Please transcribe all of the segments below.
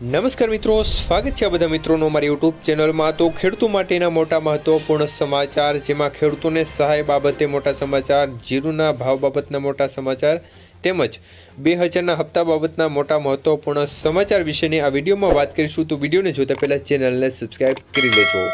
નમસ્કાર મિત્રો, સ્વાગત છે બધા મિત્રોનો મારી યુટ્યુબ ચેનલમાં. તો ખેડૂતો માટેના મોટા મહત્વપૂર્ણ સમાચાર, જેમાં ખેડૂતોને સહાય બાબતે મોટા સમાચાર, જીરુના ભાવ બાબતના મોટા સમાચાર, તેમજ બે હજારના હપ્તા બાબતના મોટા મહત્વપૂર્ણ સમાચાર વિશેની આ વિડીયોમાં વાત કરીશું. તો વિડીયોને જોતા પહેલાં ચેનલને સબસ્ક્રાઈબ કરી લેજો.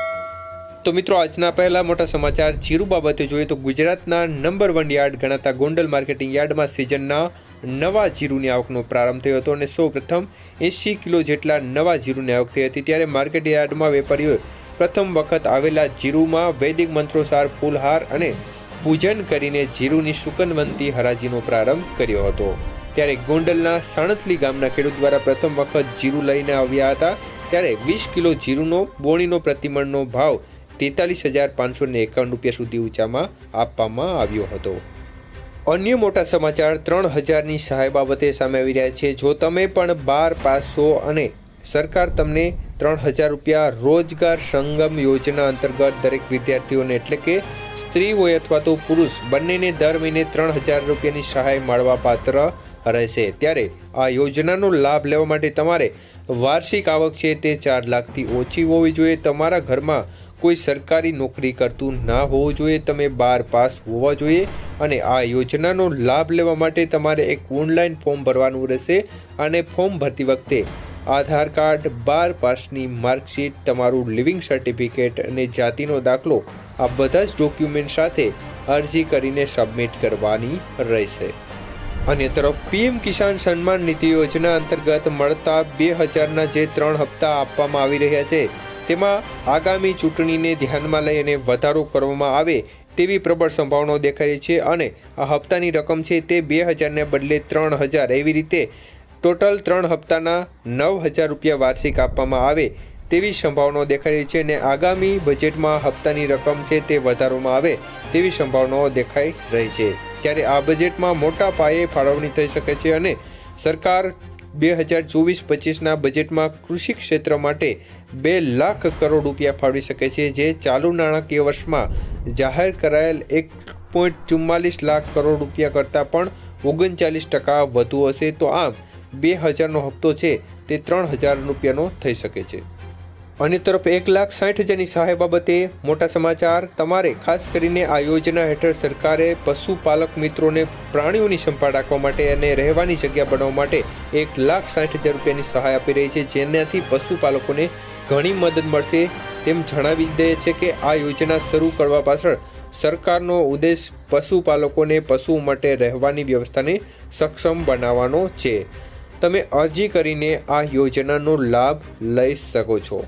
તો મિત્રો, આજના પહેલા મોટા સમાચાર જીરુ બાબતે જોઈએ તો ગુજરાતના નંબર વન યાર્ડ ગણાતા ગોંડલ માર્કેટિંગ યાર્ડમાં સિઝનના નવા જીરુની આવકનો પ્રારંભ થયો હતો અને સૌ પ્રથમ એંસી કિલો જેટલા નવા જીરુની આવક થઈ હતી. ત્યારે માર્કેટ યાર્ડમાં વેપારીઓએ પ્રથમ વખત આવેલા જીરુમાં વૈદિક મંત્રોસાર ફૂલહાર અને પૂજન કરીને જીરુની શુકનવંતી હરાજીનો પ્રારંભ કર્યો હતો. ત્યારે ગોંડલના સાણથલી ગામના ખેડૂત દ્વારા પ્રથમ વખત જીરુ લઈને આવ્યા હતા. ત્યારે વીસ કિલો જીરુનો બોણીનો પ્રતિમણનો ભાવ તેતાલીસ હજાર પાંચસો એકાવન રૂપિયા સુધી ઊંચામાં આપવામાં આવ્યો હતો. અન્ય મોટા સમાચાર ત્રણ હજારની સહાય બાબતે સામે આવી રહ્યા છે. જો તમે પણ બાર પાસ છો અને સરકાર તમને ત્રણ હજાર રૂપિયા રોજગાર સંગમ યોજના અંતર્ગત દરેક વિદ્યાર્થીઓને, એટલે કે સ્ત્રી હોય અથવા તો પુરુષ, બંનેને દર મહિને ત્રણ હજાર રૂપિયાની સહાય મળવા પાત્ર રહેશે. ત્યારે આ યોજનાનો લાભ લેવા માટે તમારે વાર્ષિક આવક છે તે ચાર લાખથી ઓછી હોવી જોઈએ. તમારા ઘરમાં કોઈ સરકારી નોકરી કરતું ના હોવું જોઈએ. તમે બાર પાસ હોવા જોઈએ અને આ યોજનાનો લાભ લેવા માટે તમારે એક ઓનલાઈન ફોર્મ ભરવાનું રહેશે અને ફોર્મ ભરતી વખતે આધાર કાર્ડ, બાર પાસની માર્કશીટ, તમારું લિવિંગ સર્ટિફિકેટ અને જાતિનો દાખલો, આ બધા જ ડોક્યુમેન્ટ સાથે અરજી કરીને સબમિટ કરવાની રહેશે. અન્ય તરફ પીએમ કિસાન સન્માન નિધિ યોજના અંતર્ગત મળતા બે હજારના જે ત્રણ હપ્તા આપવામાં આવી રહ્યા છે, તેમાં આગામી ચૂંટણીને ધ્યાનમાં લઈ અને વધારો કરવામાં આવે તેવી પ્રબળ સંભાવનાઓ દેખાય છે અને આ હપ્તાની રકમ છે તે બે હજારને બદલે ત્રણ હજાર. એવી રીતે ટોટલ ત્રણ હપ્તાના નવ હજાર રૂપિયા વાર્ષિક આપવામાં આવે તેવી સંભાવનાઓ દેખાઈ રહી છે અને આગામી બજેટમાં હપ્તાની રકમ છે તે વધારવામાં આવે તેવી સંભાવનાઓ દેખાઈ રહી છે. ત્યારે આ બજેટમાં મોટા પાયે ફાળવણી થઈ શકે છે અને સરકાર બે હજાર ચોવીસ પચીસના બજેટમાં કૃષિ ક્ષેત્ર માટે બે લાખ કરોડ રૂપિયા ફાળવી શકે છે, જે ચાલુ નાણાકીય વર્ષમાં જાહેર કરાયેલ એક પોઈન્ટ ચુમ્માલીસ લાખ કરોડ રૂપિયા કરતાં પણ ઓગણચાલીસ ટકા વધુ હશે. તો આમ, બે હજારનો હપ્તો છે, તે ત્રણ હજાર રૂપિયાનો થઈ શકે છે. અન્ય તરફ એક લાખ સાઠ હજારની સહાય બાબતે મોટા સમાચાર. તમારે ખાસ કરીને આ યોજના હેઠળ સરકારે પશુપાલક મિત્રોને પ્રાણીઓની સંભાળ રાખવા માટે અને રહેવાની જગ્યા બનાવવા માટે એક લાખ સાઠ હજાર રૂપિયાની સહાય આપી રહી છે, જેનાથી પશુપાલકોને ઘણી મદદ મળશે તેમ જણાવી દે છે કે આ યોજના શરૂ કરવા પાછળ સરકારનો ઉદ્દેશ પશુપાલકોને પશુઓ માટે રહેવાની વ્યવસ્થાને સક્ષમ બનાવવાનો છે. તમે અરજી કરીને આ યોજનાનો લાભ લઈ શકો છો.